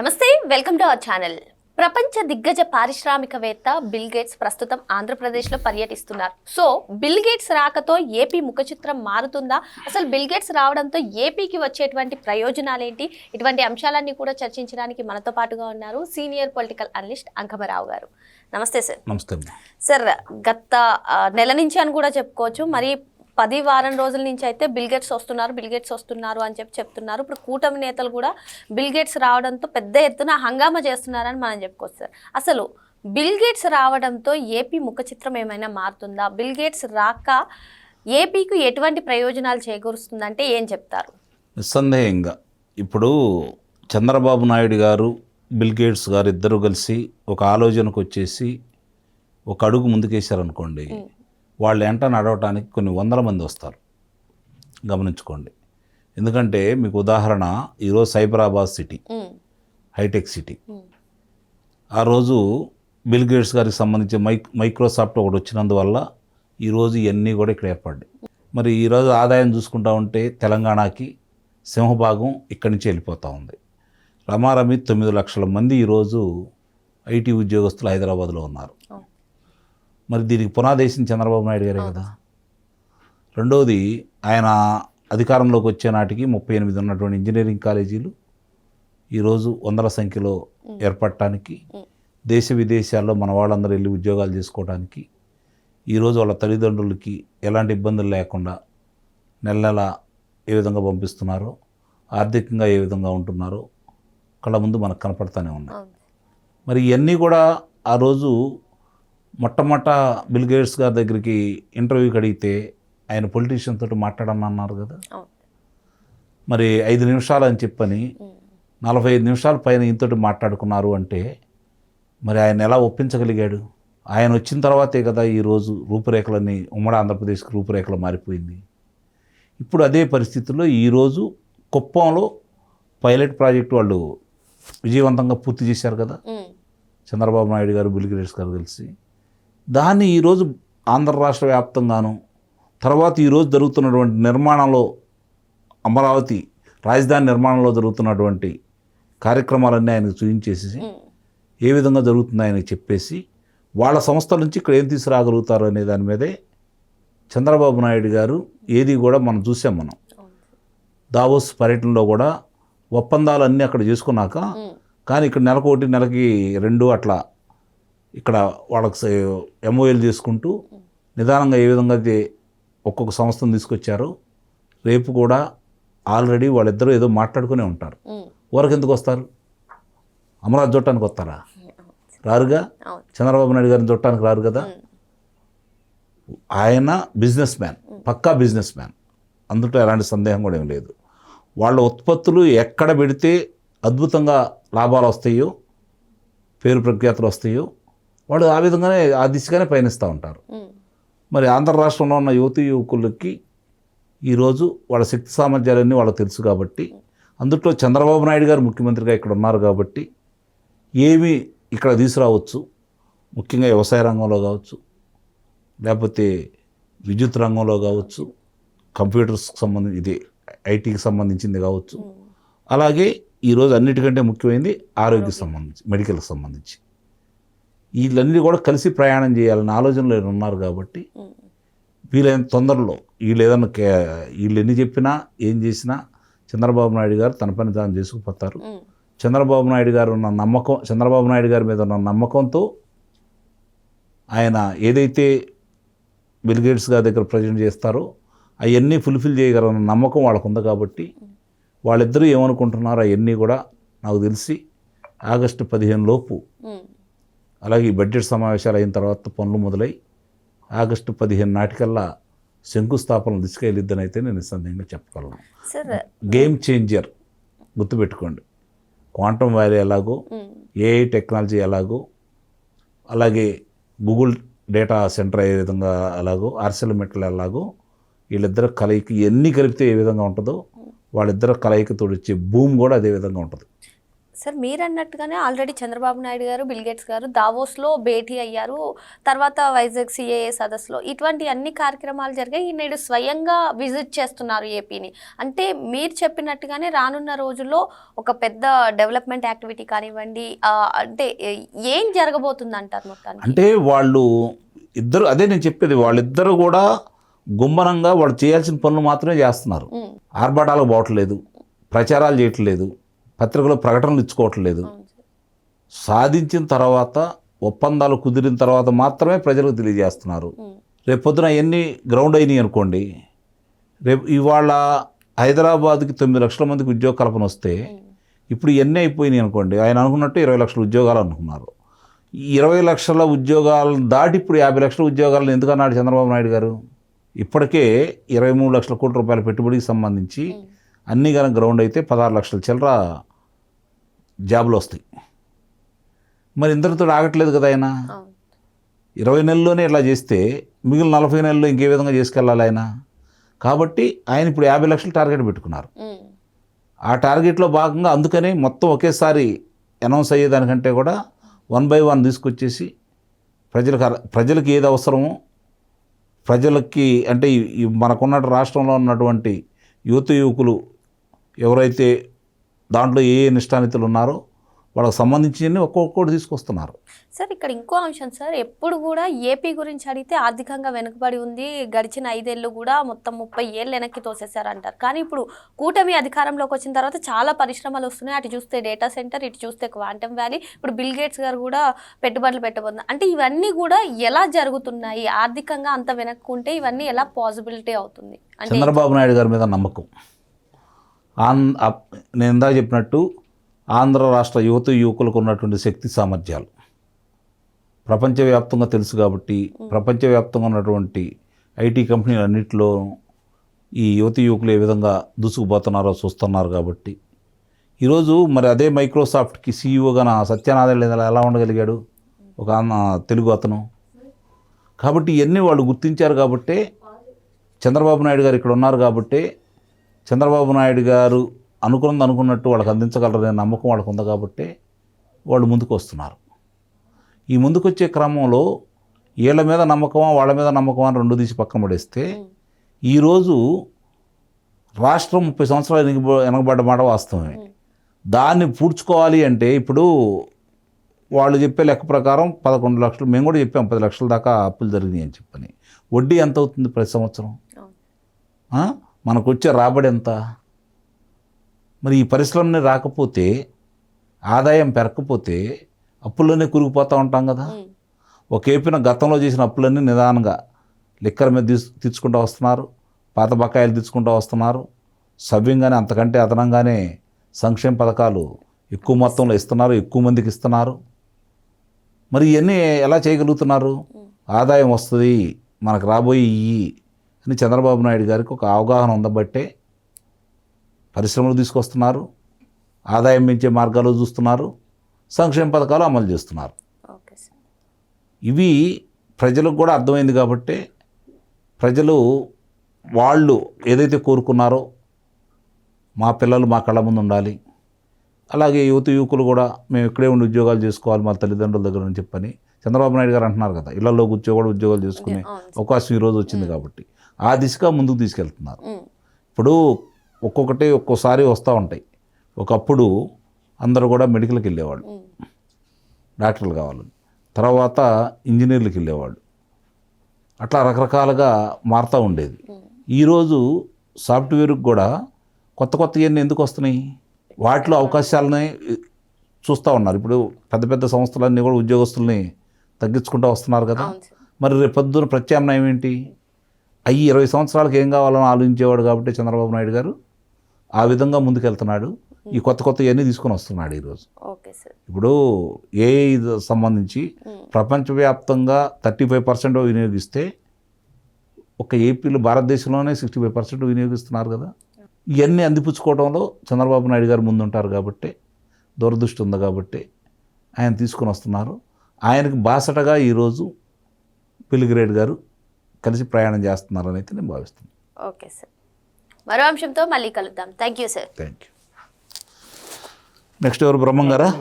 నమస్తే welcome to our channel. ప్రపంచ దిగ్గజ పారిశ్రామికవేత్త బిల్ గేట్స్ ప్రస్తుతం ఆంధ్రప్రదేశ్లో పర్యటిస్తున్నారు. సో బిల్ గేట్స్ రాకతో ఏపీ ముఖ చిత్రం మారుతుందా? అసలు బిల్ గేట్స్ రావడంతో ఏపీకి వచ్చేటువంటి ప్రయోజనాలు ఏంటి ఇటువంటి అంశాలన్నీ కూడా చర్చించడానికి మనతో పాటుగా ఉన్నారు సీనియర్ పొలిటికల్ అనలిస్ట్ అంకమరావు గారు. నమస్తే సార్. నమస్తే. సార్ గత నెల నుంచి అని కూడా చెప్పుకోవచ్చు. మరి పది వారం రోజుల నుంచి అయితే బిల్ గేట్స్ వస్తున్నారు బిల్ గేట్స్ వస్తున్నారు అని చెప్పి చెప్తున్నారు. ఇప్పుడు కూటమి నేతలు కూడా బిల్ గేట్స్ రావడంతో పెద్ద ఎత్తున హంగామా చేస్తున్నారని మనం చెప్పుకోవచ్చు అసలు బిల్ గేట్స్ రావడంతో ఏపీ ముఖ చిత్రం ఏమైనా మారుతుందా? బిల్ గేట్స్ రాక ఏపీకి ఎటువంటి ప్రయోజనాలు చేకూరుస్తుందంటే ఏం చెప్తారు? నిస్సందేహంగా. ఇప్పుడు చంద్రబాబు నాయుడు గారు బిల్ గేట్స్ గారు ఇద్దరు కలిసి ఒక ఆలోచనకు వచ్చేసి ఒక అడుగు ముందుకేశారనుకోండి. వాళ్ళు ఎంట నడవటానికి కొన్ని వందల మంది వస్తారు. గమనించుకోండి. ఎందుకంటే మీకు ఉదాహరణ ఈరోజు సైబరాబాద్ సిటీ హైటెక్ సిటీ. ఆ రోజు బిల్ గేట్స్ గారికి సంబంధించి మైక్ మైక్రోసాఫ్ట్ ఒకటి వచ్చినందువల్ల ఈరోజు ఇవన్నీ కూడా ఇక్కడ ఏర్పడ్డాయి. మరి ఈరోజు ఆదాయం చూసుకుంటా ఉంటే తెలంగాణకి సింహభాగం ఇక్కడి నుంచి వెళ్ళిపోతూ ఉంది. రమారమి తొమ్మిది లక్షల మంది ఈరోజు ఐటీ ఉద్యోగస్తులు హైదరాబాద్లో ఉన్నారు. మరి దీనికి పునాదేశం చంద్రబాబు నాయుడు గారే కదా రెండవది ఆయన అధికారంలోకి వచ్చే నాటికి ముప్పై ఎనిమిది ఉన్నటువంటి ఇంజనీరింగ్ కాలేజీలు ఈరోజు వందల సంఖ్యలో ఏర్పడటానికి. దేశ విదేశాల్లో మన వాళ్ళందరూ వెళ్ళి ఉద్యోగాలు చేసుకోవడానికి ఈరోజు వాళ్ళ తల్లిదండ్రులకి ఎలాంటి ఇబ్బందులు లేకుండా నెల నెల ఏ విధంగా పంపిస్తున్నారో ఆర్థికంగా ఏ విధంగా ఉంటున్నారో కళ్ళ ముందు మనకు కనపడతానే ఉన్నాయి. మరి ఇవన్నీ కూడా ఆ రోజు మొట్టమొదట బిల్ గేట్స్ గారి దగ్గరికి ఇంటర్వ్యూకి అడిగితే ఆయన పొలిటీషియన్ తోటి మాట్లాడమని అన్నారు కదా. మరి ఐదు నిమిషాలు అని చెప్పని నలభై ఐదు నిమిషాల పైన ఇంతటి మాట్లాడుకున్నారు అంటే మరి ఆయన ఎలా ఒప్పించగలిగాడు? ఆయన వచ్చిన తర్వాతే కదా ఈరోజు రూపురేఖలన్నీ ఉమ్మడి ఆంధ్రప్రదేశ్కి రూపురేఖలు మారిపోయింది. ఇప్పుడు అదే పరిస్థితుల్లో ఈరోజు కుప్పంలో పైలట్ ప్రాజెక్ట్ వాళ్ళు విజయవంతంగా పూర్తి చేశారు కదా. చంద్రబాబు నాయుడు గారు బిల్ గేట్స్ గారు కలిసి. దాన్ని ఈరోజు ఆంధ్ర రాష్ట్ర వ్యాప్తంగాను తర్వాత ఈరోజు జరుగుతున్నటువంటి నిర్మాణంలో అమరావతి రాజధాని నిర్మాణంలో జరుగుతున్నటువంటి కార్యక్రమాలన్నీ ఆయనకు చూపించేసి ఏ విధంగా జరుగుతుందో ఆయనకు చెప్పేసి వాళ్ళ సంస్థల నుంచి ఇక్కడ ఏం తీసుకురాగలుగుతారు అనే దాని మీదే చంద్రబాబు నాయుడు గారు ఏది కూడా మనం చూసాం మనం. దావోస్ పర్యటనలో కూడా ఒప్పందాలు అన్నీ అక్కడ చేసుకున్నాక కానీ ఇక్కడ నెలకు ఒకటి నెలకి రెండు అట్లా ఇక్కడ వాళ్ళకి ఎంఓఎల్ చేసుకుంటూ నిదానంగా ఏ విధంగా అయితే ఒక్కొక్క సంస్థను తీసుకొచ్చారో రేపు కూడా ఆల్రెడీ వాళ్ళిద్దరూ ఏదో మాట్లాడుకునే ఉంటారు. ఊరికి ఎందుకు వస్తారు? అమరావతి చూడటానికి వస్తారా? రారుగా. చంద్రబాబు నాయుడు గారిని చూడటానికి రారు కదా? ఆయన బిజినెస్ మ్యాన్ పక్కా బిజినెస్ మ్యాన్. అందులో ఎలాంటి సందేహం కూడా ఏం లేదు. వాళ్ళ ఉత్పత్తులు ఎక్కడ పెడితే అద్భుతంగా లాభాలు వస్తాయో పేరు ప్రఖ్యాతులు వస్తాయో వాళ్ళు ఆ విధంగానే ఆ దిశగానే పయనిస్తూ ఉంటారు. మరి ఆంధ్ర రాష్ట్రంలో ఉన్న యువతి యువకులకి ఈరోజు వాళ్ళ శక్తి సామర్థ్యాలన్నీ వాళ్ళకి తెలుసు కాబట్టి అందుట్లో చంద్రబాబు నాయుడు గారు ముఖ్యమంత్రిగా ఇక్కడ ఉన్నారు కాబట్టి ఏమి ఇక్కడ తీసుకురావచ్చు. ముఖ్యంగా వ్యవసాయ రంగంలో కావచ్చు లేకపోతే విద్యుత్ రంగంలో కావచ్చు కంప్యూటర్స్కి సంబంధించి ఇది ఐటీకి సంబంధించింది కావచ్చు. అలాగే ఈరోజు అన్నిటికంటే ముఖ్యమైనది ఆరోగ్య. సంబంధించి మెడికల్కి సంబంధించి. వీళ్ళన్నీ కూడా కలిసి ప్రయాణం చేయాలన్న ఆలోచనలో ఉన్నారు కాబట్టి వీలైన తొందరలో వీళ్ళు ఏదన్నా కే వీళ్ళు ఎన్ని చెప్పినా ఏం చేసినా చంద్రబాబు నాయుడు గారు తన పని తాను చేసుకుపోతారు. చంద్రబాబు నాయుడు గారు ఉన్న నమ్మకం చంద్రబాబు నాయుడు గారి మీద ఉన్న నమ్మకంతో ఆయన ఏదైతే బిల్ గేట్స్ గారి దగ్గర ప్రజెంట్ చేస్తారో అవన్నీ ఫుల్ఫిల్ చేయగలన్న నమ్మకం వాళ్ళకు ఉంది కాబట్టి వాళ్ళిద్దరూ ఏమనుకుంటున్నారో అవన్నీ కూడా నాకు తెలిసి ఆగస్టు పదిహేను లోపు అలాగే ఈ బడ్జెట్ సమావేశాలు అయిన తర్వాత పనులు మొదలై ఆగస్టు పదిహేను నాటికల్లా శంకుస్థాపన దిశకెళ్ళిద్దని అయితే నేను నిస్సందేహంగా చెప్పగలను. గేమ్ చేంజర్ గుర్తుపెట్టుకోండి. క్వాంటమ్ వ్యాలీ ఎలాగో ఏఐ టెక్నాలజీ ఎలాగో అలాగే గూగుల్ డేటా సెంటర్ ఏ విధంగా ఎలాగో ఆర్సెల్ మెటల్ ఎలాగో వీళ్ళిద్దరు కలయిక ఎన్ని కలిపితే ఏ విధంగా ఉంటుందో వాళ్ళిద్దరు కలయికతో వచ్చే భూమి కూడా అదే విధంగా ఉంటుంది. సార్ మీరు అన్నట్టుగానే ఆల్రెడీ చంద్రబాబు నాయుడు గారు బిల్ గేట్స్ గారు దావోస్లో భేటీ అయ్యారు. తర్వాత వైజాగ్ సిఏఏ సదస్సులో ఇటువంటి అన్ని కార్యక్రమాలు జరిగాయి. ఈ నేడు స్వయంగా విజిట్ చేస్తున్నారు ఏపీని. అంటే మీరు చెప్పినట్టుగానే రానున్న రోజుల్లో ఒక పెద్ద డెవలప్మెంట్ యాక్టివిటీ కానివ్వండి అంటే ఏం జరగబోతుంది అంటారు మొత్తానికి? అంటే వాళ్ళు ఇద్దరు అదే నేను చెప్పేది వాళ్ళిద్దరు కూడా గుమ్మనంగా వాళ్ళు చేయాల్సిన పనులు మాత్రమే చేస్తున్నారు. ఉమ్, ఆర్భాటాలకు పోవట్లేదు. ప్రచారాలు చేయట్లేదు. పత్రికలో ప్రకటనలు ఇచ్చుకోవట్లేదు. సాధించిన తర్వాత ఒప్పందాలు కుదిరిన తర్వాత మాత్రమే ప్రజలకు తెలియజేస్తున్నారు. ఉమ్, రేపొద్దున ఎన్ని గ్రౌండ్ అయినాయి అనుకోండి రేపు ఇవాళ హైదరాబాద్కి తొమ్మిది లక్షల మందికి ఉద్యోగ కల్పన వస్తే ఇప్పుడు ఎన్ని అయిపోయినాయి అనుకోండి ఆయన అనుకున్నట్టు ఇరవై లక్షల ఉద్యోగాలు అనుకున్నారు. ఈ ఇరవై లక్షల ఉద్యోగాలను దాటి ఇప్పుడు యాభై లక్షల ఉద్యోగాలను ఎందుకు అన్నాడు చంద్రబాబు నాయుడు గారు? ఇప్పటికే ఇరవై మూడు లక్షల కోట్ల రూపాయల పెట్టుబడికి సంబంధించి అన్ని కనుక గ్రౌండ్ అయితే పదహారు లక్షల చిల్లర జాబులు వస్తాయి. మరి ఇంతటితో ఆగట్లేదు కదా ఆయన? ఇరవై నెలల్లోనే ఇట్లా చేస్తే మిగిలిన నలభై నెలల్లో ఇంకే విధంగా చేసుకెళ్ళాలి ఆయన. కాబట్టి ఆయన ఇప్పుడు యాభై లక్షలు టార్గెట్ పెట్టుకున్నారు. ఆ టార్గెట్లో భాగంగా అందుకనే మొత్తం ఒకేసారి అనౌన్స్ అయ్యేదానికంటే కూడా వన్ బై వన్ తీసుకొచ్చేసి ప్రజలకు ప్రజలకు ఏది అవసరమో ప్రజలకి అంటే మనకున్న రాష్ట్రంలో ఉన్నటువంటి యువత యువకులు ఎవరైతే దాంట్లో ఏ ఏ నిష్ఠానితులు ఉన్నారో వాళ్ళకి సంబంధించినవి ఒక్కొక్కటి తీసుకొస్తున్నారు. సార్ ఇక్కడ ఇంకో అంశం సార్ ఎప్పుడు కూడా ఏపీ గురించి అడిగితే ఆర్థికంగా వెనుకబడి ఉంది గడిచిన ఐదేళ్ళు కూడా మొత్తం ముప్పై ఏళ్ళు వెనక్కి తోసేశారంటారు. కానీ ఇప్పుడు కూటమి అధికారంలోకి వచ్చిన తర్వాత చాలా పరిశ్రమలు వస్తున్నాయి. అటు చూస్తే డేటా సెంటర్ ఇటు చూస్తే క్వాంటమ్ వ్యాలీ ఇప్పుడు బిల్ గేట్స్ గారు కూడా పెట్టుబడులు పెట్టబోతున్నారు. అంటే ఇవన్నీ కూడా ఎలా జరుగుతున్నాయి? ఆర్థికంగా అంత వెనక్కుంటే ఇవన్నీ ఎలా పాసిబిలిటీ అవుతుంది? అంటే చంద్రబాబు నాయుడు గారి మీద నమ్మకం. ఆన్ నేను ఇందా చెప్పినట్టు ఆంధ్ర రాష్ట్ర యువత యువకులకు ఉన్నటువంటి శక్తి సామర్థ్యాలు. ప్రపంచవ్యాప్తంగా తెలుసు కాబట్టి ప్రపంచవ్యాప్తంగా ఉన్నటువంటి ఐటీ కంపెనీలు అన్నింటిలో ఈ యువత యువకులు ఏ విధంగా దూసుకుపోతున్నారో చూస్తున్నారు కాబట్టి. ఈరోజు మరి అదే మైక్రోసాఫ్ట్కి సీఈఓగా నా సత్యనారాయణ ఎలా ఉండగలిగాడు? ఒక తెలుగు అతను. కాబట్టి ఇవన్నీ వాళ్ళు గుర్తించారు కాబట్టే చంద్రబాబు నాయుడు గారు ఇక్కడ ఉన్నారు కాబట్టే చంద్రబాబు నాయుడు గారు అనుకున్నది అనుకున్నట్టు వాళ్ళకి అందించగలరనే నమ్మకం వాళ్ళకు ఉంది కాబట్టి వాళ్ళు ముందుకు వస్తున్నారు ఈ ముందుకు వచ్చే క్రమంలో వీళ్ళ మీద నమ్మకమా వాళ్ళ మీద నమ్మకమా అని రెండు తీసి పక్కన పడేస్తే ఈరోజు రాష్ట్రం ముప్పై సంవత్సరాలు వెనుకబ వెనకబడ్డ మాట వాస్తవమే. దాన్ని పూడ్చుకోవాలి అంటే ఇప్పుడు వాళ్ళు చెప్పే లెక్క ప్రకారం పదకొండు లక్షలు మేము కూడా చెప్పాం పది లక్షల దాకా అప్పులు జరిగినాయి అని చెప్పని. వడ్డీ ఎంత అవుతుంది ప్రతి సంవత్సరం? మనకు వచ్చే రాబడి ఎంత? మరి ఈ పరిశ్రమని రాకపోతే ఆదాయం పెరగకపోతే అప్పుల్లోనే కురిగిపోతూ ఉంటాం కదా. ఉమ్, ఒక ఏపిన గతంలో చేసిన అప్పులన్నీ నిదానంగా లిక్కర్ మీద తీసు తీర్చుకుంటూ వస్తున్నారు పాత బకాయిలు తీర్చుకుంటూ వస్తున్నారు. సవ్యంగానే అంతకంటే అదనంగానే సంక్షేమ పథకాలు ఎక్కువ మొత్తంలో ఇస్తున్నారు ఎక్కువ మందికి ఇస్తున్నారు. మరి ఇవన్నీ ఎలా చేయగలుగుతున్నారు? ఆదాయం వస్తుంది మనకు రాబోయే అని చంద్రబాబు నాయుడు గారికి ఒక అవగాహన ఉందబట్టే పరిశ్రమలు తీసుకొస్తున్నారు ఆదాయం పెంచే మార్గాలు చూస్తున్నారు సంక్షేమ పథకాలు అమలు చేస్తున్నారు. ఇవి ప్రజలకు కూడా అర్థమైంది కాబట్టి ప్రజలు వాళ్ళు ఏదైతే కోరుకున్నారో మా పిల్లలు మా కళ్ళ ముందు ఉండాలి. అలాగే యువత యువకులు కూడా మేము ఇక్కడే ఉండి ఉద్యోగాలు చేసుకోవాలి మా తల్లిదండ్రుల దగ్గర అని చెప్పని చంద్రబాబు నాయుడు గారు అంటున్నారు కదా ఇళ్ళలో కూర్చో కూడా ఉద్యోగాలు చేసుకునే. అవకాశం ఈరోజు వచ్చింది కాబట్టి. ఆ దిశగా ముందుకు తీసుకెళ్తున్నారు. ఇప్పుడు ఒక్కొక్కటి ఒక్కోసారి వస్తూ ఉంటాయి. ఒకప్పుడు అందరూ కూడా మెడికల్కి వెళ్ళేవాళ్ళు. డాక్టర్లు కావాలి తర్వాత ఇంజనీర్లకు వెళ్ళేవాళ్ళు. అట్లా రకరకాలుగా మారుతూ ఉండేది. ఈరోజు సాఫ్ట్వేర్కి కూడా కొత్త కొత్త ఇవన్నీ ఎందుకు వస్తున్నాయి? వాటిలో అవకాశాలని చూస్తూ ఉన్నారు. ఇప్పుడు పెద్ద పెద్ద సంస్థలన్నీ కూడా ఉద్యోగస్తుల్ని తగ్గించుకుంటూ వస్తున్నారు కదా. మరి రేపు పొద్దున ప్రత్యామ్నాయం ఏంటి? అయ్యి ఇరవై సంవత్సరాలకు ఏం కావాలని ఆలోచించేవాడు కాబట్టి చంద్రబాబు నాయుడు గారు ఆ విధంగా ముందుకెళ్తున్నాడు. ఈ కొత్త కొత్త ఇవన్నీ తీసుకొని వస్తున్నాడు ఈరోజు. ఇప్పుడు ఏ సంబంధించి ప్రపంచవ్యాప్తంగా థర్టీ ఫైవ్ పర్సెంట్ వినియోగిస్తే ఒక ఏపీలో భారతదేశంలోనే సిక్స్టీ ఫైవ్ పర్సెంట్ వినియోగిస్తున్నారు కదా. ఇవన్నీ అందిపుచ్చుకోవడంలో చంద్రబాబు నాయుడు గారు ముందుంటారు కాబట్టి దూరదృష్టి ఉంది కాబట్టి ఆయన తీసుకొని వస్తున్నారు. ఆయనకి బాసటగా ఈరోజు పిల్లిగిరేడ్ గారు కలిసి ప్రయాణం చేస్తున్నారని అయితే నేను భావిస్తున్నాను. Okay sir. మరో అంశంతో మళ్ళీ కలుద్దాం. Thank you sir. Thank you next ఎవరు బ్రహ్మం గారా?